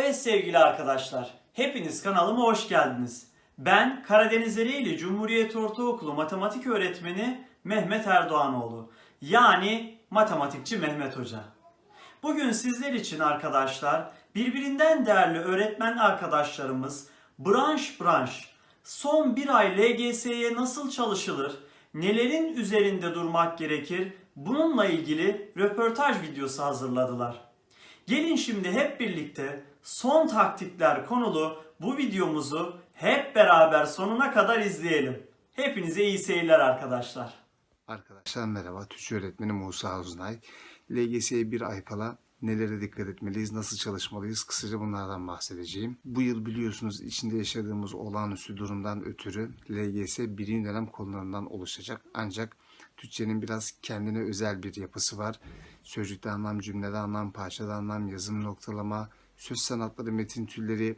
Evet sevgili arkadaşlar, hepiniz kanalıma hoş geldiniz. Ben Karadeniz Ereğli Cumhuriyet Ortaokulu matematik öğretmeni Mehmet Erdoğanoğlu. Yani matematikçi Mehmet Hoca. Bugün sizler için arkadaşlar birbirinden değerli öğretmen arkadaşlarımız branş branş son bir ay LGS'ye nasıl çalışılır, nelerin üzerinde durmak gerekir bununla ilgili röportaj videosu hazırladılar. Gelin şimdi hep birlikte son taktikler konulu bu videomuzu hep beraber sonuna kadar izleyelim. Hepinize iyi seyirler arkadaşlar. Arkadaşlar merhaba. Türkçe öğretmeni Musa Uznay. LGS'ye bir ay kala nelere dikkat etmeliyiz, nasıl çalışmalıyız kısaca bunlardan bahsedeceğim. Bu yıl biliyorsunuz içinde yaşadığımız olağanüstü durumdan ötürü LGS birinci dönem konularından oluşacak. Ancak Türkçenin biraz kendine özel bir yapısı var. Sözcükte anlam, cümlede anlam, parçada anlam, yazım noktalama, söz sanatları, metin türleri,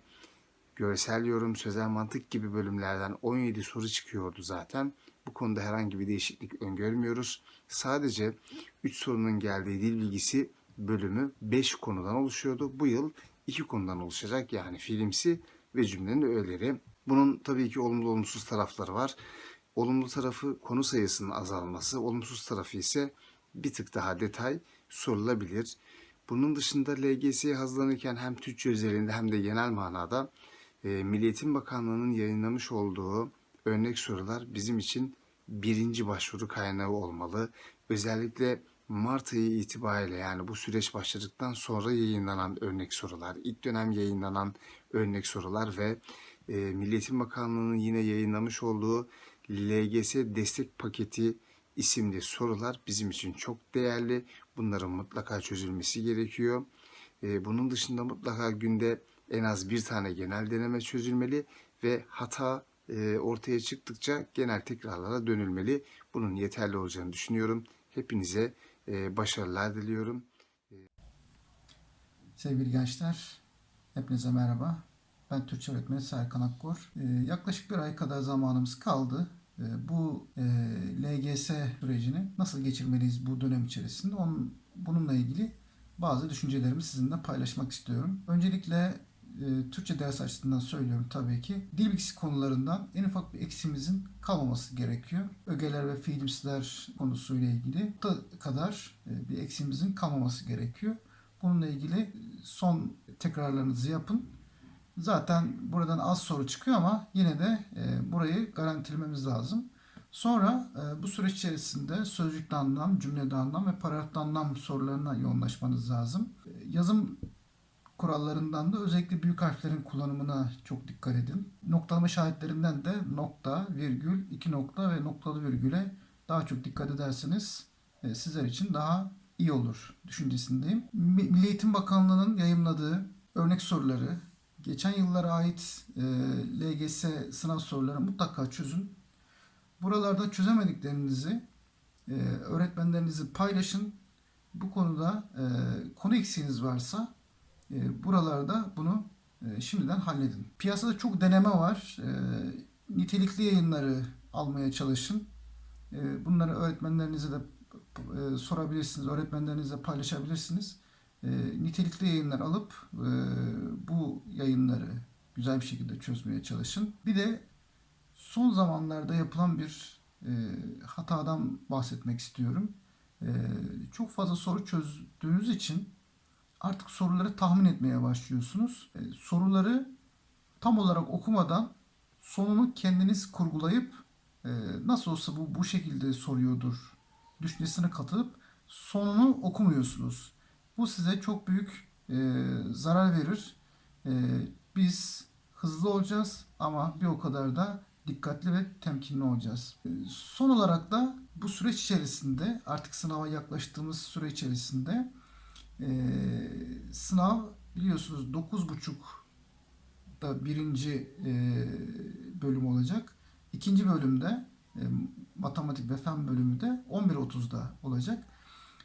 görsel yorum, sözel mantık gibi bölümlerden 17 soru çıkıyordu zaten. Bu konuda herhangi bir değişiklik öngörmüyoruz. Sadece 3 sorunun geldiği dil bilgisi bölümü 5 konudan oluşuyordu. Bu yıl 2 konudan oluşacak yani filmsi ve cümlenin öğeleri. Bunun tabii ki olumlu olumsuz tarafları var. Olumlu tarafı konu sayısının azalması, olumsuz tarafı ise bir tık daha detay sorulabilir. Bunun dışında LGS'ye hazırlanırken hem Türkçe özelinde hem de genel manada e, Milli Eğitim Bakanlığı'nın yayınlamış olduğu örnek sorular bizim için birinci başvuru kaynağı olmalı. Özellikle Mart ayı itibariyle yani bu süreç başladıktan sonra yayınlanan örnek sorular, ilk dönem yayınlanan örnek sorular ve e, Milli Eğitim Bakanlığı'nın yine yayınlamış olduğu LGS destek paketi isimli sorular bizim için çok değerli. Bunların mutlaka çözülmesi gerekiyor. E, bunun dışında mutlaka günde en az bir tane genel deneme çözülmeli ve hata e, ortaya çıktıkça genel tekrarlara dönülmeli. Bunun yeterli olacağını düşünüyorum. Hepinize e, başarılar diliyorum. Sevgili gençler, hepinize merhaba. Ben Türkçe öğretmeni Serkan Akkor. Ee, yaklaşık bir ay kadar zamanımız kaldı. Ee, bu e, LGS sürecini nasıl geçirmeliyiz bu dönem içerisinde? Onun, bununla ilgili bazı düşüncelerimi sizinle paylaşmak istiyorum. Öncelikle e, Türkçe ders açısından söylüyorum tabii ki. Dil bilgisi konularından en ufak bir eksimizin kalmaması gerekiyor. Ögeler ve fiilimsiler konusuyla ilgili da kadar e, bir eksimizin kalmaması gerekiyor. Bununla ilgili son tekrarlarınızı yapın. Zaten buradan az soru çıkıyor ama yine de e, burayı garantilememiz lazım. Sonra e, bu süreç içerisinde sözcükte anlam, cümlede anlam ve paragrafta anlam sorularına yoğunlaşmanız lazım. E, yazım kurallarından da özellikle büyük harflerin kullanımına çok dikkat edin. Noktalama işaretlerinden de nokta, virgül, iki nokta ve noktalı virgüle daha çok dikkat ederseniz e, sizler için daha iyi olur düşüncesindeyim. Mi- Milli Eğitim Bakanlığı'nın yayımladığı örnek soruları, geçen yıllara ait e, LGS sınav soruları mutlaka çözün. Buralarda çözemediklerinizi e, öğretmenlerinizi paylaşın. Bu konuda e, konu eksiğiniz varsa e, buralarda bunu e, şimdiden halledin. Piyasada çok deneme var. E, nitelikli yayınları almaya çalışın. E, bunları öğretmenlerinize de e, sorabilirsiniz, öğretmenlerinizle paylaşabilirsiniz. E, nitelikli yayınlar alıp e, bu yayınları güzel bir şekilde çözmeye çalışın. Bir de son zamanlarda yapılan bir e, hatadan bahsetmek istiyorum. E, çok fazla soru çözdüğünüz için artık soruları tahmin etmeye başlıyorsunuz. E, soruları tam olarak okumadan sonunu kendiniz kurgulayıp e, nasıl olsa bu bu şekilde soruyordur düşüncesine katılıp sonunu okumuyorsunuz. Bu size çok büyük e, zarar verir. E, biz hızlı olacağız ama bir o kadar da dikkatli ve temkinli olacağız. E, son olarak da bu süreç içerisinde artık sınava yaklaştığımız süre içerisinde e, sınav biliyorsunuz 9.30'da birinci e, bölüm olacak. İkinci bölümde e, matematik ve fen bölümü de 11.30'da olacak.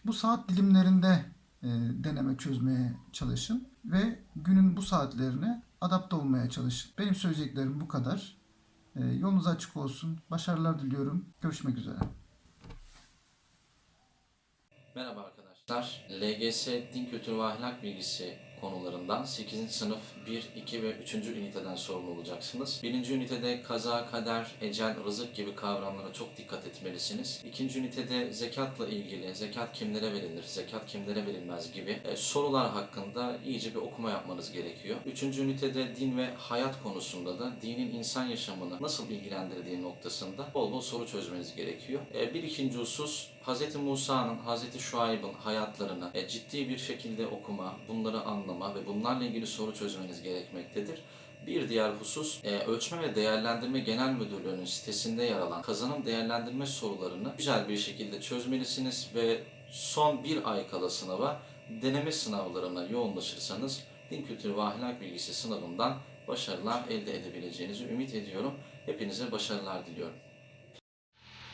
Bu saat dilimlerinde deneme çözmeye çalışın ve günün bu saatlerine adapte olmaya çalışın. Benim söyleyeceklerim bu kadar. E, yolunuz açık olsun. Başarılar diliyorum. Görüşmek üzere. Merhaba arkadaşlar. LGS Din Kültürü ve Ahlak Bilgisi konularından 8. sınıf 1, 2 ve 3. üniteden sorumlu olacaksınız. 1. ünitede kaza, kader, ecel, rızık gibi kavramlara çok dikkat etmelisiniz. 2. ünitede zekatla ilgili, zekat kimlere verilir, zekat kimlere verilmez gibi e, sorular hakkında iyice bir okuma yapmanız gerekiyor. 3. ünitede din ve hayat konusunda da dinin insan yaşamını nasıl ilgilendirdiği noktasında bol bol soru çözmeniz gerekiyor. E, bir ikinci husus Hz. Musa'nın, Hz. Şuayb'ın hayatlarını e, ciddi bir şekilde okuma, bunları anlama ve bunlarla ilgili soru çözmeniz gerekmektedir. Bir diğer husus, e, Ölçme ve Değerlendirme Genel Müdürlüğü'nün sitesinde yer alan kazanım değerlendirme sorularını güzel bir şekilde çözmelisiniz ve son bir ay kala sınava deneme sınavlarına yoğunlaşırsanız din kültürü ve ahlak bilgisi sınavından başarılar elde edebileceğinizi ümit ediyorum. Hepinize başarılar diliyorum.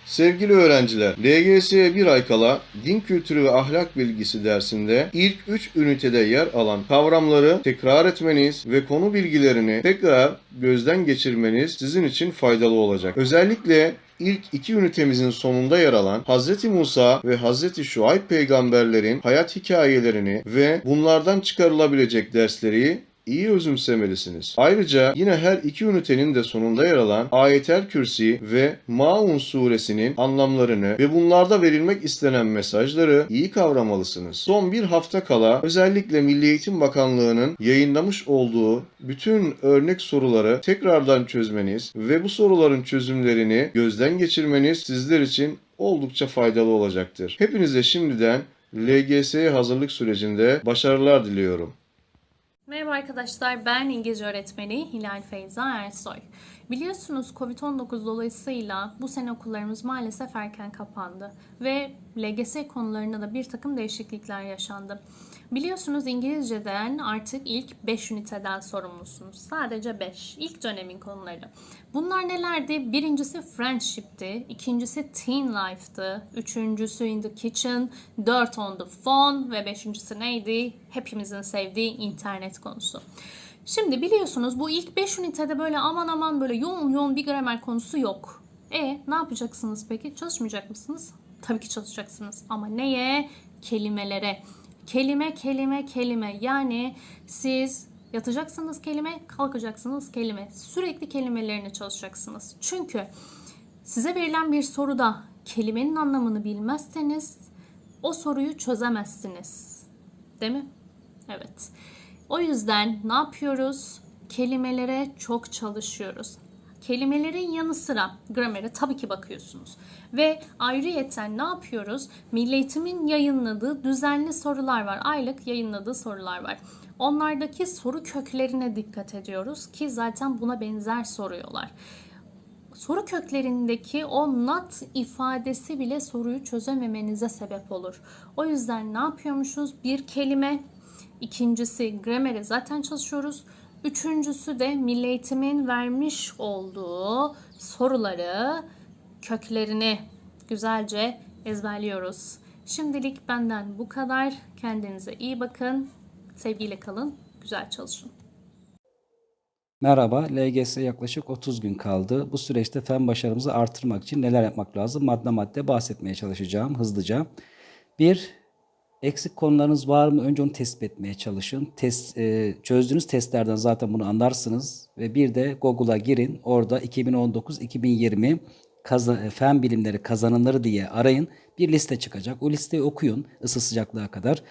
Sevgili öğrenciler, LGS'ye bir ay kala din kültürü ve ahlak bilgisi dersinde ilk 3 ünitede yer alan kavramları tekrar etmeniz ve konu bilgilerini tekrar gözden geçirmeniz sizin için faydalı olacak. Özellikle ilk iki ünitemizin sonunda yer alan Hz. Musa ve Hz. Şuayb peygamberlerin hayat hikayelerini ve bunlardan çıkarılabilecek dersleri iyi özümsemelisiniz. Ayrıca yine her iki ünitenin de sonunda yer alan Ayetel Kürsi ve Maun suresinin anlamlarını ve bunlarda verilmek istenen mesajları iyi kavramalısınız. Son bir hafta kala özellikle Milli Eğitim Bakanlığı'nın yayınlamış olduğu bütün örnek soruları tekrardan çözmeniz ve bu soruların çözümlerini gözden geçirmeniz sizler için oldukça faydalı olacaktır. Hepinize şimdiden LGS'ye hazırlık sürecinde başarılar diliyorum. Merhaba arkadaşlar, ben İngilizce öğretmeni Hilal Feyza Ersoy. Biliyorsunuz Covid-19 dolayısıyla bu sene okullarımız maalesef erken kapandı ve LGS konularında da bir takım değişiklikler yaşandı. Biliyorsunuz İngilizceden artık ilk 5 üniteden sorumlusunuz. Sadece 5. İlk dönemin konuları. Bunlar nelerdi? Birincisi Friendship'ti. ikincisi Teen Life'tı. Üçüncüsü In the Kitchen. Dört On the Phone. Ve beşincisi neydi? Hepimizin sevdiği internet konusu. Şimdi biliyorsunuz bu ilk 5 ünitede böyle aman aman böyle yoğun yoğun bir gramer konusu yok. E ne yapacaksınız peki? Çalışmayacak mısınız? Tabii ki çalışacaksınız. Ama neye? Kelimelere. Kelime, kelime, kelime. Yani siz yatacaksınız kelime, kalkacaksınız kelime. Sürekli kelimelerini çalışacaksınız. Çünkü size verilen bir soruda kelimenin anlamını bilmezseniz o soruyu çözemezsiniz. Değil mi? Evet. O yüzden ne yapıyoruz? Kelimelere çok çalışıyoruz. Kelimelerin yanı sıra gramere tabii ki bakıyorsunuz. Ve ayrıyeten ne yapıyoruz? Milli Eğitim'in yayınladığı düzenli sorular var. Aylık yayınladığı sorular var. Onlardaki soru köklerine dikkat ediyoruz ki zaten buna benzer soruyorlar. Soru köklerindeki o not ifadesi bile soruyu çözememenize sebep olur. O yüzden ne yapıyormuşuz? Bir kelime, ikincisi gramere zaten çalışıyoruz. Üçüncüsü de Milli Eğitim'in vermiş olduğu soruları köklerini güzelce ezberliyoruz. Şimdilik benden bu kadar. Kendinize iyi bakın. Sevgiyle kalın. Güzel çalışın. Merhaba, LGS yaklaşık 30 gün kaldı. Bu süreçte fen başarımızı artırmak için neler yapmak lazım? Madde madde bahsetmeye çalışacağım hızlıca. Bir, eksik konularınız var mı? Önce onu tespit etmeye çalışın. Test, e, çözdüğünüz testlerden zaten bunu anlarsınız. Ve bir de Google'a girin. Orada 2019-2020 kaza- e, fen bilimleri kazananları diye arayın. Bir liste çıkacak. O listeyi okuyun ısı sıcaklığa kadar.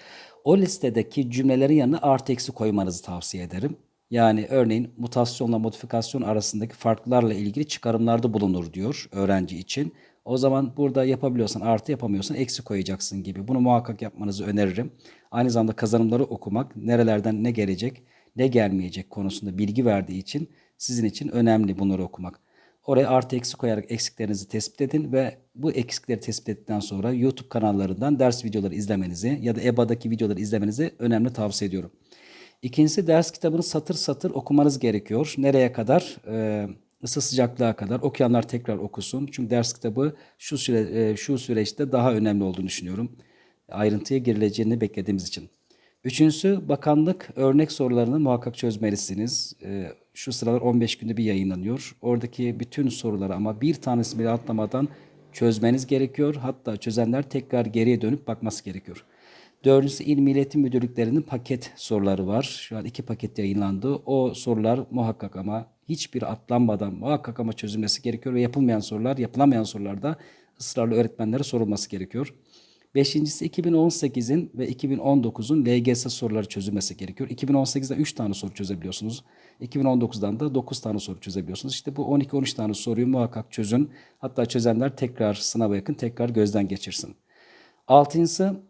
O listedeki cümlelerin yanına artı eksi koymanızı tavsiye ederim. Yani örneğin mutasyonla modifikasyon arasındaki farklarla ilgili çıkarımlarda bulunur diyor öğrenci için. O zaman burada yapabiliyorsan artı yapamıyorsan eksi koyacaksın gibi. Bunu muhakkak yapmanızı öneririm. Aynı zamanda kazanımları okumak, nerelerden ne gelecek, ne gelmeyecek konusunda bilgi verdiği için sizin için önemli bunları okumak. Oraya artı eksi koyarak eksiklerinizi tespit edin ve bu eksikleri tespit ettikten sonra YouTube kanallarından ders videoları izlemenizi ya da EBA'daki videoları izlemenizi önemli tavsiye ediyorum. İkincisi ders kitabını satır satır okumanız gerekiyor. Nereye kadar? Ee, ısı sıcaklığa kadar. Okuyanlar tekrar okusun. Çünkü ders kitabı şu süre, e, şu süreçte daha önemli olduğunu düşünüyorum. Ayrıntıya girileceğini beklediğimiz için. Üçüncüsü bakanlık örnek sorularını muhakkak çözmelisiniz. Ee, şu sıralar 15 günde bir yayınlanıyor. Oradaki bütün soruları ama bir tanesi bile atlamadan çözmeniz gerekiyor. Hatta çözenler tekrar geriye dönüp bakması gerekiyor. Dördüncüsü İl Milli Eğitim Müdürlüklerinin paket soruları var. Şu an iki paket yayınlandı. O sorular muhakkak ama hiçbir atlanmadan muhakkak ama çözülmesi gerekiyor ve yapılmayan sorular, yapılamayan sorularda ısrarlı öğretmenlere sorulması gerekiyor. Beşincisi 2018'in ve 2019'un LGS soruları çözülmesi gerekiyor. 2018'de 3 tane soru çözebiliyorsunuz. 2019'dan da 9 tane soru çözebiliyorsunuz. İşte bu 12-13 tane soruyu muhakkak çözün. Hatta çözenler tekrar sınava yakın tekrar gözden geçirsin. Altıncısı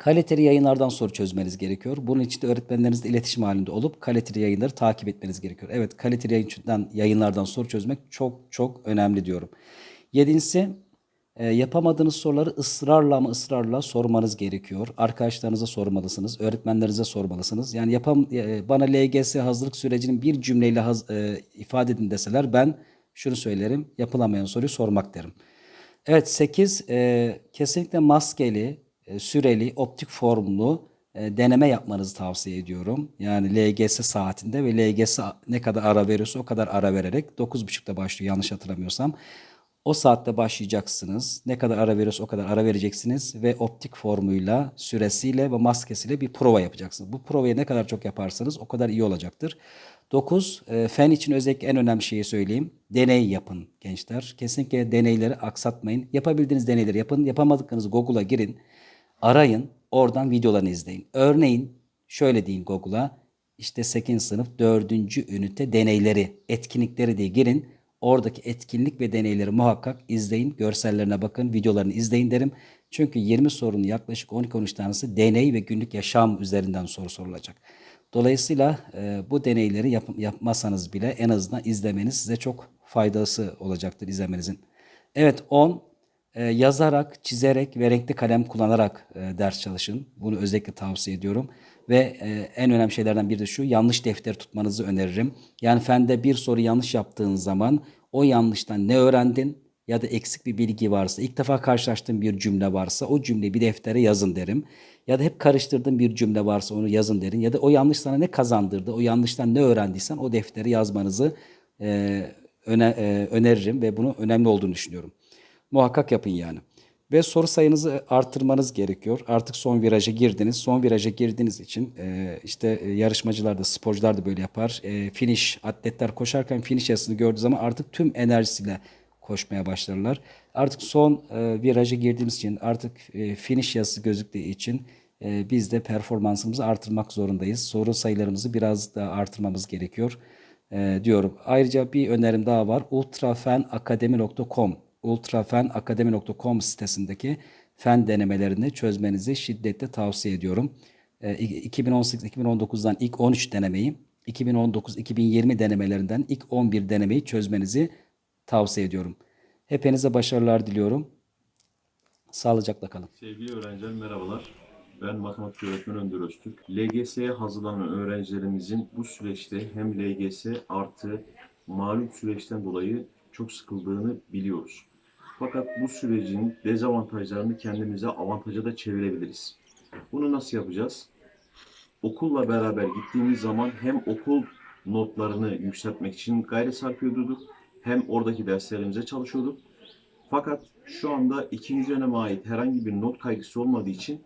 kaliteli yayınlardan soru çözmeniz gerekiyor. Bunun için de öğretmenlerinizle iletişim halinde olup kaliteli yayınları takip etmeniz gerekiyor. Evet kaliteli yayından, yayınlardan soru çözmek çok çok önemli diyorum. Yedincisi e, yapamadığınız soruları ısrarla ama ısrarla sormanız gerekiyor. Arkadaşlarınıza sormalısınız, öğretmenlerinize sormalısınız. Yani yapam, e, bana LGS hazırlık sürecinin bir cümleyle haz- e, ifade edin deseler ben şunu söylerim, yapılamayan soruyu sormak derim. Evet 8 kesinlikle maskeli, e, süreli, optik formlu e, deneme yapmanızı tavsiye ediyorum. Yani LGS saatinde ve LGS ne kadar ara veriyorsa o kadar ara vererek 9.30'da başlıyor yanlış hatırlamıyorsam. O saatte başlayacaksınız. Ne kadar ara veriyorsa o kadar ara vereceksiniz ve optik formuyla, süresiyle ve maskesiyle bir prova yapacaksınız. Bu provayı ne kadar çok yaparsanız o kadar iyi olacaktır. 9. E, fen için özellikle en önemli şeyi söyleyeyim. Deney yapın gençler. Kesinlikle deneyleri aksatmayın. Yapabildiğiniz deneyleri yapın. Yapamadıklarınızı Google'a girin. Arayın. Oradan videolarını izleyin. Örneğin şöyle deyin Google'a. İşte 8. sınıf 4. ünite deneyleri, etkinlikleri diye girin. Oradaki etkinlik ve deneyleri muhakkak izleyin. Görsellerine bakın, videolarını izleyin derim. Çünkü 20 sorunun yaklaşık 12-13 tanesi deney ve günlük yaşam üzerinden soru sorulacak. Dolayısıyla e, bu deneyleri yap- yapmasanız bile en azından izlemeniz size çok faydası olacaktır izlemenizin. Evet 10 e, yazarak, çizerek ve renkli kalem kullanarak e, ders çalışın. Bunu özellikle tavsiye ediyorum. Ve e, en önemli şeylerden biri de şu yanlış defter tutmanızı öneririm. Yani fende bir soru yanlış yaptığın zaman o yanlıştan ne öğrendin ya da eksik bir bilgi varsa, ilk defa karşılaştığın bir cümle varsa o cümleyi bir deftere yazın derim. Ya da hep karıştırdığın bir cümle varsa onu yazın derim. Ya da o yanlış sana ne kazandırdı, o yanlıştan ne öğrendiysen o deftere yazmanızı e, öneririm ve bunu önemli olduğunu düşünüyorum. Muhakkak yapın yani. Ve soru sayınızı artırmanız gerekiyor. Artık son viraja girdiniz. Son viraja girdiğiniz için e, işte e, yarışmacılar da sporcular da böyle yapar. E, finish atletler koşarken finish yazısını gördüğü zaman artık tüm enerjisiyle koşmaya başlarlar. Artık son e, viraja girdiğimiz için artık finish yazısı gözüktüğü için biz de performansımızı artırmak zorundayız. Soru sayılarımızı biraz da artırmamız gerekiyor diyorum. Ayrıca bir önerim daha var. ultrafenakademi.com ultrafenakademi.com sitesindeki fen denemelerini çözmenizi şiddetle tavsiye ediyorum. E, 2018-2019'dan ilk 13 denemeyi, 2019-2020 denemelerinden ilk 11 denemeyi çözmenizi tavsiye ediyorum. Hepinize başarılar diliyorum. Sağlıcakla kalın. Sevgili öğrenciler merhabalar. Ben matematik öğretmeni Önder Öztürk. LGS'ye hazırlanan öğrencilerimizin bu süreçte hem LGS artı malum süreçten dolayı çok sıkıldığını biliyoruz. Fakat bu sürecin dezavantajlarını kendimize avantaja da çevirebiliriz. Bunu nasıl yapacağız? Okulla beraber gittiğimiz zaman hem okul notlarını yükseltmek için gayret sarf ediyorduk, hem oradaki derslerimize çalışıyorduk. Fakat şu anda ikinci döneme ait herhangi bir not kaygısı olmadığı için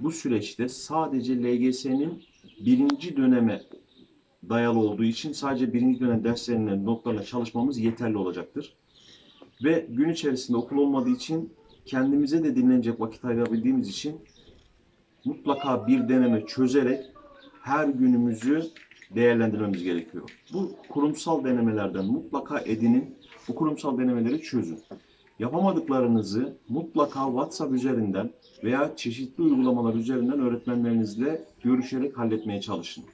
bu süreçte sadece LGS'nin birinci döneme dayalı olduğu için sadece birinci dönem derslerine notlarla çalışmamız yeterli olacaktır. Ve gün içerisinde okul olmadığı için kendimize de dinlenecek vakit ayırabildiğimiz için mutlaka bir deneme çözerek her günümüzü değerlendirmemiz gerekiyor. Bu kurumsal denemelerden mutlaka edinin, bu kurumsal denemeleri çözün. Yapamadıklarınızı mutlaka WhatsApp üzerinden veya çeşitli uygulamalar üzerinden öğretmenlerinizle görüşerek halletmeye çalışın.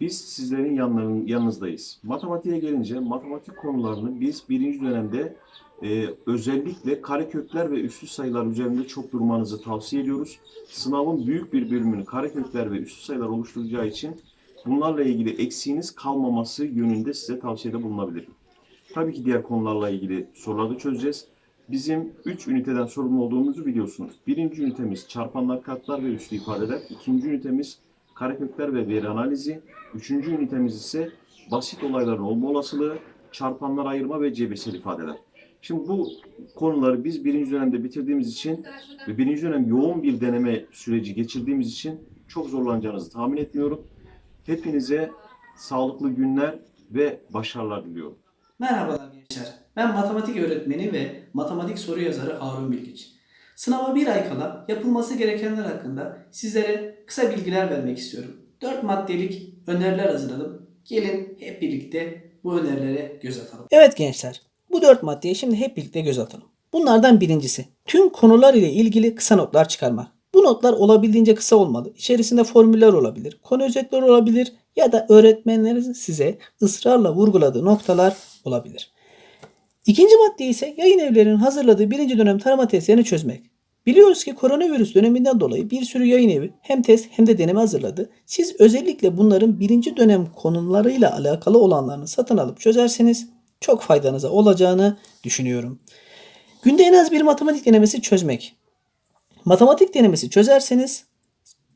Biz sizlerin yanların, yanınızdayız. Matematiğe gelince matematik konularını biz birinci dönemde e, özellikle karekökler ve üslü sayılar üzerinde çok durmanızı tavsiye ediyoruz. Sınavın büyük bir bölümünü karekökler ve üslü sayılar oluşturacağı için bunlarla ilgili eksiğiniz kalmaması yönünde size tavsiyede bulunabilirim. Tabii ki diğer konularla ilgili soruları çözeceğiz. Bizim 3 üniteden sorumlu olduğumuzu biliyorsunuz. Birinci ünitemiz çarpanlar, katlar ve üslü ifadeler. İkinci ünitemiz karekökler ve veri analizi. Üçüncü ünitemiz ise basit olayların olma olasılığı, çarpanlar ayırma ve cebirsel ifadeler. Şimdi bu konuları biz birinci dönemde bitirdiğimiz için ve birinci dönem yoğun bir deneme süreci geçirdiğimiz için çok zorlanacağınızı tahmin etmiyorum. Hepinize sağlıklı günler ve başarılar diliyorum. Merhabalar gençler. Ben matematik öğretmeni ve matematik soru yazarı Harun Bilgiç. Sınava bir ay kala yapılması gerekenler hakkında sizlere kısa bilgiler vermek istiyorum. 4 maddelik öneriler hazırladım. Gelin hep birlikte bu önerilere göz atalım. Evet gençler, bu 4 maddeye şimdi hep birlikte göz atalım. Bunlardan birincisi, tüm konular ile ilgili kısa notlar çıkarmak. Bu notlar olabildiğince kısa olmalı. İçerisinde formüller olabilir, konu özetleri olabilir ya da öğretmenlerin size ısrarla vurguladığı noktalar olabilir. İkinci madde ise yayın evlerinin hazırladığı birinci dönem tarama testlerini çözmek. Biliyoruz ki koronavirüs döneminden dolayı bir sürü yayın evi hem test hem de deneme hazırladı. Siz özellikle bunların birinci dönem konularıyla alakalı olanlarını satın alıp çözerseniz çok faydanıza olacağını düşünüyorum. Günde en az bir matematik denemesi çözmek. Matematik denemesi çözerseniz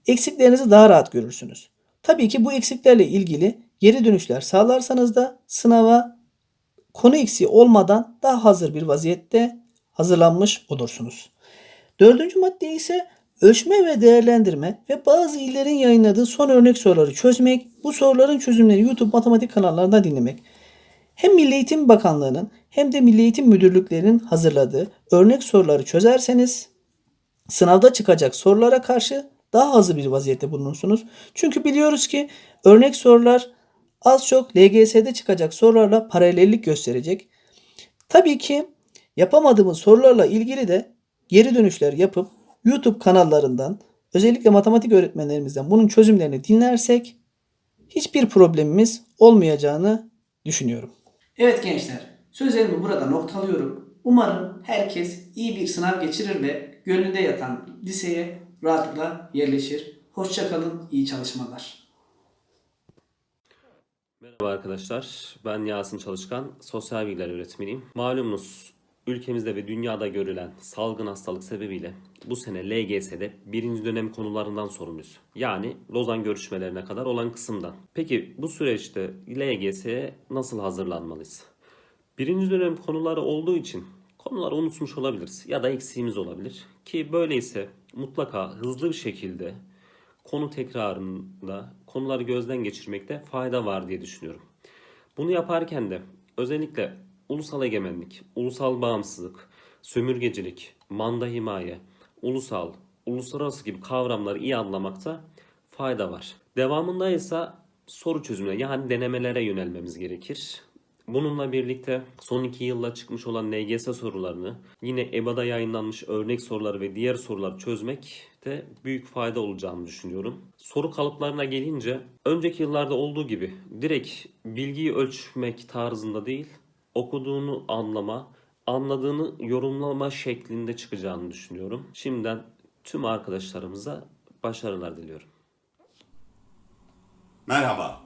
eksiklerinizi daha rahat görürsünüz. Tabii ki bu eksiklerle ilgili geri dönüşler sağlarsanız da sınava konu eksiği olmadan daha hazır bir vaziyette hazırlanmış olursunuz. Dördüncü madde ise ölçme ve değerlendirme ve bazı illerin yayınladığı son örnek soruları çözmek, bu soruların çözümleri YouTube matematik kanallarından dinlemek. Hem Milli Eğitim Bakanlığı'nın hem de Milli Eğitim Müdürlüklerinin hazırladığı örnek soruları çözerseniz sınavda çıkacak sorulara karşı daha hazır bir vaziyette bulunursunuz. Çünkü biliyoruz ki örnek sorular az çok LGS'de çıkacak sorularla paralellik gösterecek. Tabii ki yapamadığımız sorularla ilgili de geri dönüşler yapıp YouTube kanallarından özellikle matematik öğretmenlerimizden bunun çözümlerini dinlersek hiçbir problemimiz olmayacağını düşünüyorum. Evet gençler, sözlerimi burada noktalıyorum. Umarım herkes iyi bir sınav geçirir ve gönlünde yatan liseye rahatlıkla yerleşir. Hoşçakalın, iyi çalışmalar. Merhaba arkadaşlar, ben Yasin Çalışkan, sosyal bilgiler öğretmeniyim. Malumunuz ülkemizde ve dünyada görülen salgın hastalık sebebiyle bu sene LGS'de birinci dönem konularından sorumluyuz. Yani Lozan görüşmelerine kadar olan kısımdan. Peki bu süreçte LGS'ye nasıl hazırlanmalıyız? Birinci dönem konuları olduğu için konuları unutmuş olabiliriz ya da eksiğimiz olabilir. Ki böyleyse mutlaka hızlı bir şekilde konu tekrarında konuları gözden geçirmekte fayda var diye düşünüyorum. Bunu yaparken de özellikle ulusal egemenlik, ulusal bağımsızlık, sömürgecilik, manda himaye, ulusal, uluslararası gibi kavramları iyi anlamakta fayda var. Devamında ise soru çözümüne yani denemelere yönelmemiz gerekir. Bununla birlikte son iki yılda çıkmış olan LGS sorularını yine EBA'da yayınlanmış örnek soruları ve diğer soruları çözmekte büyük fayda olacağını düşünüyorum. Soru kalıplarına gelince önceki yıllarda olduğu gibi direkt bilgiyi ölçmek tarzında değil okuduğunu anlama, anladığını yorumlama şeklinde çıkacağını düşünüyorum. Şimdiden tüm arkadaşlarımıza başarılar diliyorum. Merhaba,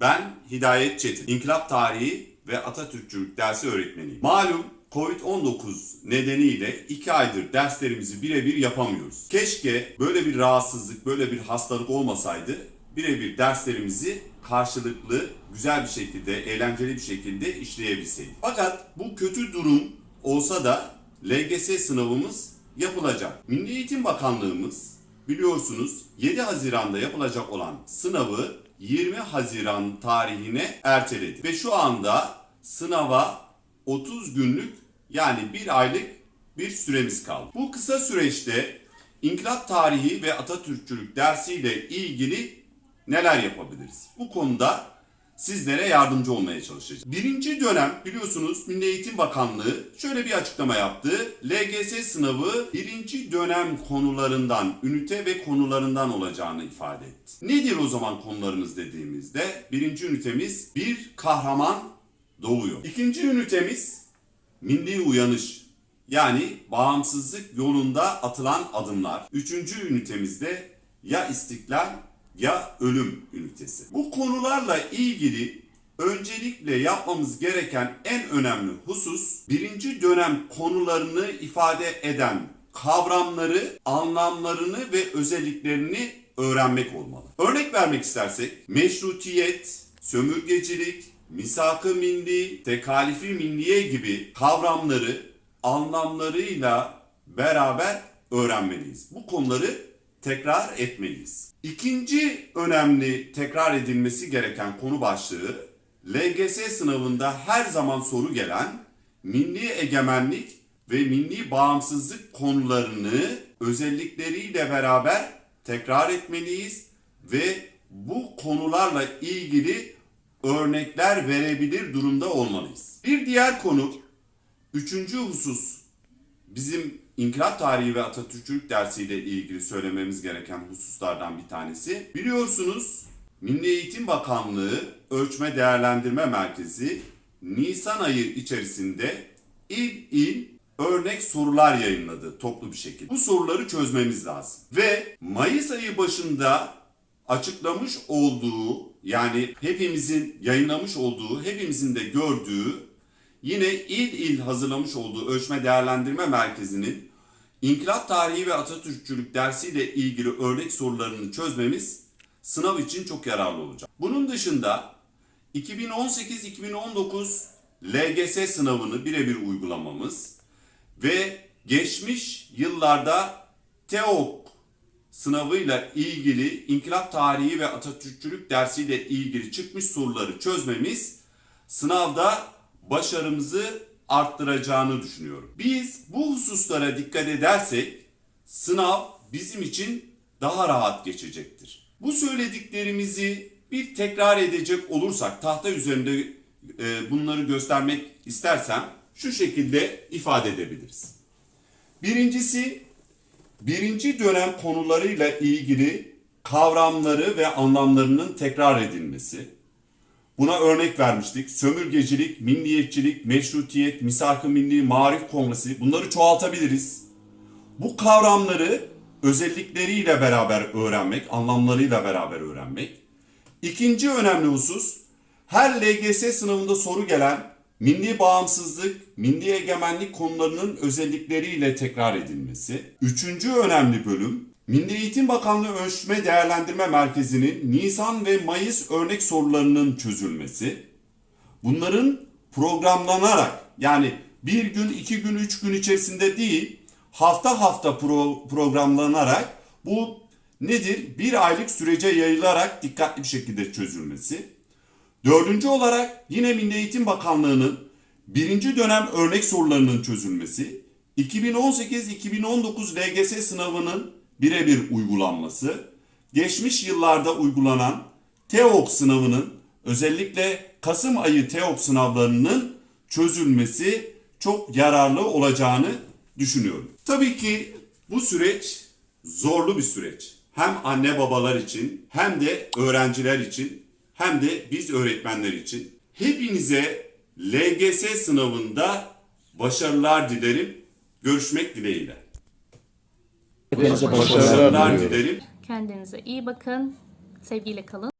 ben Hidayet Çetin. İnkılap Tarihi ve Atatürkçülük dersi öğretmeniyim. Malum Covid-19 nedeniyle iki aydır derslerimizi birebir yapamıyoruz. Keşke böyle bir rahatsızlık, böyle bir hastalık olmasaydı birebir derslerimizi karşılıklı, güzel bir şekilde, eğlenceli bir şekilde işleyebilseydik. Fakat bu kötü durum olsa da LGS sınavımız yapılacak. Milli Eğitim Bakanlığımız biliyorsunuz 7 Haziran'da yapılacak olan sınavı 20 Haziran tarihine erteledi. Ve şu anda sınava 30 günlük yani bir aylık bir süremiz kaldı. Bu kısa süreçte İnkılap Tarihi ve Atatürkçülük dersiyle ilgili neler yapabiliriz? Bu konuda sizlere yardımcı olmaya çalışacağız. Birinci dönem biliyorsunuz Milli Eğitim Bakanlığı şöyle bir açıklama yaptı. LGS sınavı birinci dönem konularından, ünite ve konularından olacağını ifade etti. Nedir o zaman konularımız dediğimizde? Birinci ünitemiz bir kahraman doğuyor. İkinci ünitemiz milli uyanış. Yani bağımsızlık yolunda atılan adımlar. Üçüncü ünitemizde ya istiklal ya ölüm ünitesi. Bu konularla ilgili öncelikle yapmamız gereken en önemli husus birinci dönem konularını ifade eden kavramları, anlamlarını ve özelliklerini öğrenmek olmalı. Örnek vermek istersek meşrutiyet, sömürgecilik, misak-ı milli, tekalifi milliye gibi kavramları anlamlarıyla beraber öğrenmeliyiz. Bu konuları tekrar etmeliyiz. İkinci önemli tekrar edilmesi gereken konu başlığı LGS sınavında her zaman soru gelen milli egemenlik ve milli bağımsızlık konularını özellikleriyle beraber tekrar etmeliyiz ve bu konularla ilgili örnekler verebilir durumda olmalıyız. Bir diğer konu, üçüncü husus bizim İnkılap Tarihi ve Atatürkçülük dersiyle ilgili söylememiz gereken hususlardan bir tanesi. Biliyorsunuz Milli Eğitim Bakanlığı Ölçme Değerlendirme Merkezi Nisan ayı içerisinde il il örnek sorular yayınladı toplu bir şekilde. Bu soruları çözmemiz lazım. Ve Mayıs ayı başında açıklamış olduğu yani hepimizin yayınlamış olduğu, hepimizin de gördüğü yine il il hazırlamış olduğu ölçme değerlendirme merkezinin İnkılap Tarihi ve Atatürkçülük dersiyle ilgili örnek sorularını çözmemiz sınav için çok yararlı olacak. Bunun dışında 2018-2019 LGS sınavını birebir uygulamamız ve geçmiş yıllarda TEOK sınavıyla ilgili İnkılap Tarihi ve Atatürkçülük dersiyle ilgili çıkmış soruları çözmemiz sınavda başarımızı arttıracağını düşünüyorum. Biz bu hususlara dikkat edersek sınav bizim için daha rahat geçecektir. Bu söylediklerimizi bir tekrar edecek olursak tahta üzerinde e, bunları göstermek istersem şu şekilde ifade edebiliriz. Birincisi birinci dönem konularıyla ilgili kavramları ve anlamlarının tekrar edilmesi. Buna örnek vermiştik. Sömürgecilik, milliyetçilik, meşrutiyet, misak-ı milli, marif kongresi bunları çoğaltabiliriz. Bu kavramları özellikleriyle beraber öğrenmek, anlamlarıyla beraber öğrenmek. İkinci önemli husus, her LGS sınavında soru gelen milli bağımsızlık, milli egemenlik konularının özellikleriyle tekrar edilmesi. Üçüncü önemli bölüm, Milli Eğitim Bakanlığı Ölçme Değerlendirme Merkezi'nin Nisan ve Mayıs örnek sorularının çözülmesi. Bunların programlanarak yani bir gün, iki gün, üç gün içerisinde değil hafta hafta pro- programlanarak bu nedir? Bir aylık sürece yayılarak dikkatli bir şekilde çözülmesi. Dördüncü olarak yine Milli Eğitim Bakanlığı'nın birinci dönem örnek sorularının çözülmesi, 2018-2019 LGS sınavının birebir uygulanması, geçmiş yıllarda uygulanan TEOK sınavının özellikle Kasım ayı TEOK sınavlarının çözülmesi çok yararlı olacağını düşünüyorum. Tabii ki bu süreç zorlu bir süreç. Hem anne babalar için hem de öğrenciler için hem de biz öğretmenler için. Hepinize LGS sınavında başarılar dilerim. Görüşmek dileğiyle. Hepinize Başarılar başarılar dilerim. Kendinize iyi bakın. Sevgiyle kalın.